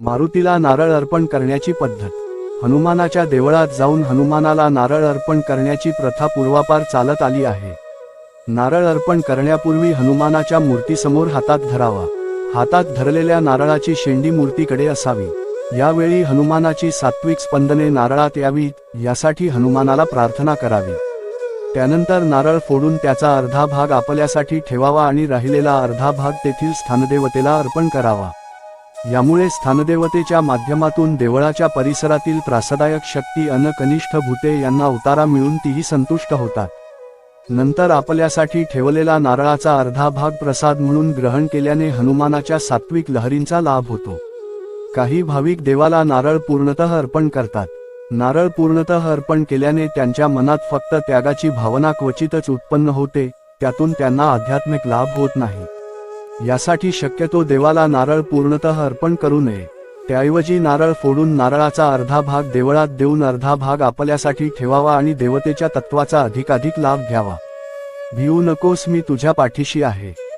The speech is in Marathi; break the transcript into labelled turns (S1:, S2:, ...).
S1: मारुतीला नारळ अर्पण करण्याची पद्धत. हनुमानाच्या देवळात जाऊन हनुमानाला नारळ अर्पण करण्याची प्रथा पूर्वापार चालत आली आहे. नारळ अर्पण करण्यापूर्वी हनुमानाच्या मूर्तीसमोर हातात धरावा. हातात धरलेल्या नारळाची शेंडी मूर्तीकडे असावी. यावेळी हनुमानाची सात्विक स्पंदने नारळात यावीत यासाठी हनुमानाला प्रार्थना करावी. त्यानंतर नारळ फोडून त्याचा अर्धा भाग आपल्यासाठी ठेवावा आणि राहिलेला अर्धा भाग तेथील स्थानदेवतेला अर्पण करावा. यामुळे स्थानदेवतेच्या माध्यमातून देवळाच्या परिसरातील त्रासदायक शक्ती अन कनिष्ठ भूते यांना उतारा मिळून तीही संतुष्ट होतात. नंतर आपल्यासाठी ठेवलेला नारळाचा अर्धा भाग प्रसाद म्हणून ग्रहण केल्याने हनुमानाच्या सात्विक लहरींचा लाभ होतो. काही भाविक देवाला नारळ पूर्णतः अर्पण करतात. नारळ पूर्णतः अर्पण केल्याने त्यांच्या मनात फक्त त्यागाची भावना क्वचितच उत्पन्न होते त्यातून त्यांना आध्यात्मिक लाभ होत नाही. यासाठी शक्यतो देवाला नारळ पूर्णतः अर्पण करू नये. त्याऐवजी नारळ फोडून नारळाचा अर्धा भाग देवळात देऊन अर्धा भाग आपल्यासाठी ठेवावा आणि देवतेच्या तत्वाचा अधिकाधिक लाभ घ्यावा. भिवू नकोस मी तुझ्या पाठीशी आहे.